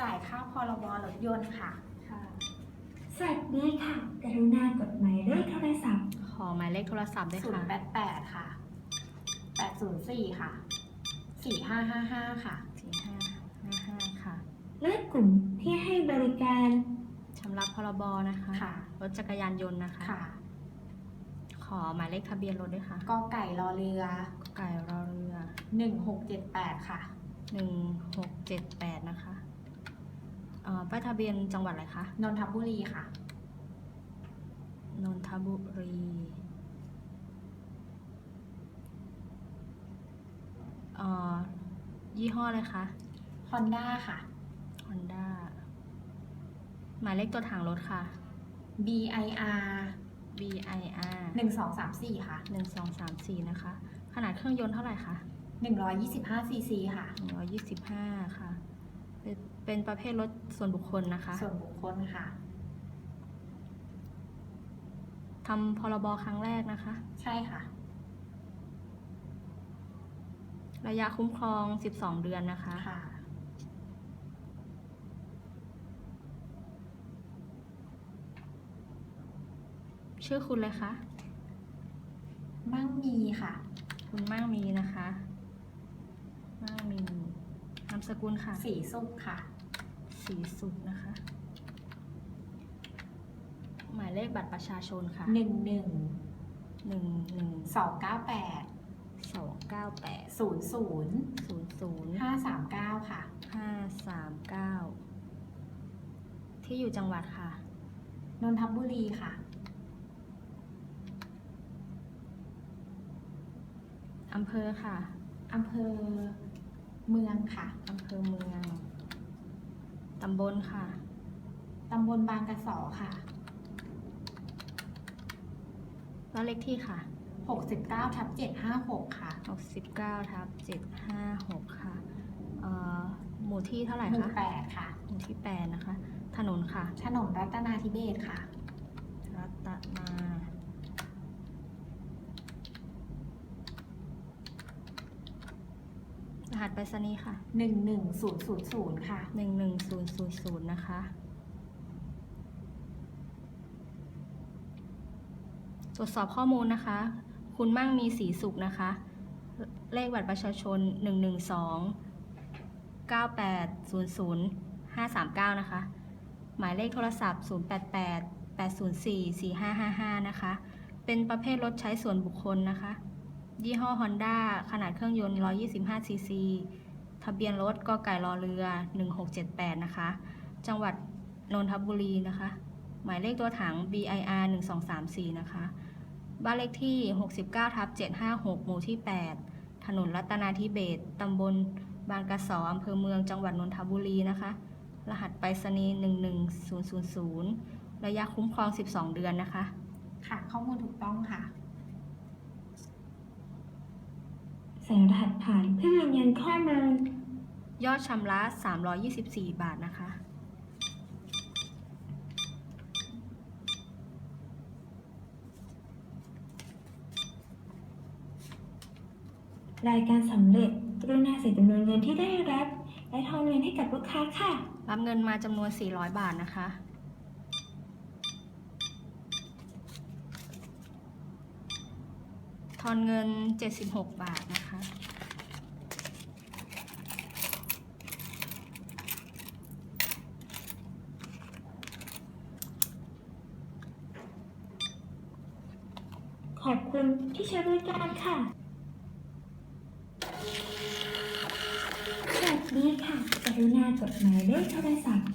จ่ายค่าพรบรถยนต์ค่ะค่ะสวัสดีค่ะ กรุณากดหมายเลขโทรศัพท์ ขอหมายเลขโทรศัพท์ด้วยศูนค่ะย์แปดแปดค่ะแปดศูนย์สี่ค่ะ สี่ห้าห้าห้าค่ะสี่ห้าห้าห้าค่ะและกลุ่มที่ให้บริการ ชำระพรบนะคะ ค่ะ รถจักรยานยนต์นะคะ ค่ะขอหมายเลขทะเบียนรถด้วยค่ะกอไก่รอเรือ ไก่รอเรือหนึ่งหกเจ็ดแปดค่ะ หนึ่งหกเจ็ดแปดนะคะ เอ่อป้ายทะเบียนจังหวัดอะไรคะ นนทบุรีค่ะ นนทบุรี เอ่อ ยี่ห้ออะไรคะ Honda ค่ะ Honda หมายเลขตัวถังรถค่ะ BIR BIR หนึ่งสองสามสี่ค่ะ หนึ่งสองสามสี่นะคะ ขนาดเครื่องยนต์เท่าไหร่คะหนึ่งร้อยยี่สิบห้าซีซีค่ะ หนึ่งร้อยยี่สิบห้าค่ะ เป็นเป็นประเภทรถส่วนบุคคลนะคะส่วนบุคคลค่ะ ทำพรบครั้งแรกนะคะ ใช่ค่ะ ระยะคุ้มครอง 12 เดือนนะคะ ค่ะ ชื่อคุณเลยคะมั่งมีค่ะ คุณมั่งมีนะคะ มั่งมีนามสกุลค่ะ สีสุกค่ะ สีสุขนะคะ หมายเลขบัตรประชาชนค่ะหนึ่งหนึ่งหนึ่งหนึ่งสองเก้าแปดสองเก้าแปดศูนย์ศูนย์ศูนย์ศูนย์ห้าสามเก้าค่ะห้าสามเก้าที่อยู่จังหวัดค่ะ นนทบุรีค่ะ อำเภอค่ะ อำเภอ เมืองค่ะอำเภอเมืองตำบลค่ะ ตำบลบางกระสอค่ะบ้านเลขที่ค่ะหกสิบเก้าทับเจ็ดห้าหกค่ะ69ทับ756 ค่ะเอ่อหมู่ที่เท่าไหร่หมู่คะแปดค่ะ หมู่ที่ 8 นะคะ ถนนค่ะ ถนนรัตนาธิเบศค่ะ รัตนา รหั สไปรษณีย์ค่ะหนึ่งหนึ่งศูนย์ศูนย์ศูนย์ค่ะ 11000 นะคะ ตรวจสอบข้อมูลนะคะ คุณมั่งมีสีสุขนะคะ เลขบัตรประชาชน 112 9800 539 นะคะ หมายเลขโทรศัพท์ 088 804 4555 นะคะ เป็นประเภทรถใช้ส่วนบุคคลนะคะ ยี่ห้อ Honda ขนาดเครื่องยนต์ 125 ซีซี ทะเบียนรถกไก่รอเรือ 1678 นะคะ จังหวัดนนทบุรีนะคะ หมายเลขตัวถัง BIR 1234 นะคะ บ้านเลขที่ 69ทับ756 หมู่ที่ 8 ถนนรัตนาธิเบศตำบลบางกระสออำเภอเมือง จังหวัดนนทบุรีนะคะ รหัสไปรษณีย์11000 ระยะคุ้มครอง 12 เดือนนะคะ ค่ะ ข้อมูลถูกต้องค่ะ ใส่รหัสผ่านเพื่อยืนยันข้อมูลยอดชำระ 324 บาทนะคะ รายการสำเร็จกรุณาใส่จำนวนเงินที่ได้รับ และทอนเงินให้กับลูกค้าค่ะ รับเงินมาจำนวน 400 บาทนะคะ อนเงิน 76 บาทนะคะ ขอบคุณที่ใช้บริการค่ะ สวัสดีค่ะกรุณากดหมายเลขโทรศัพท์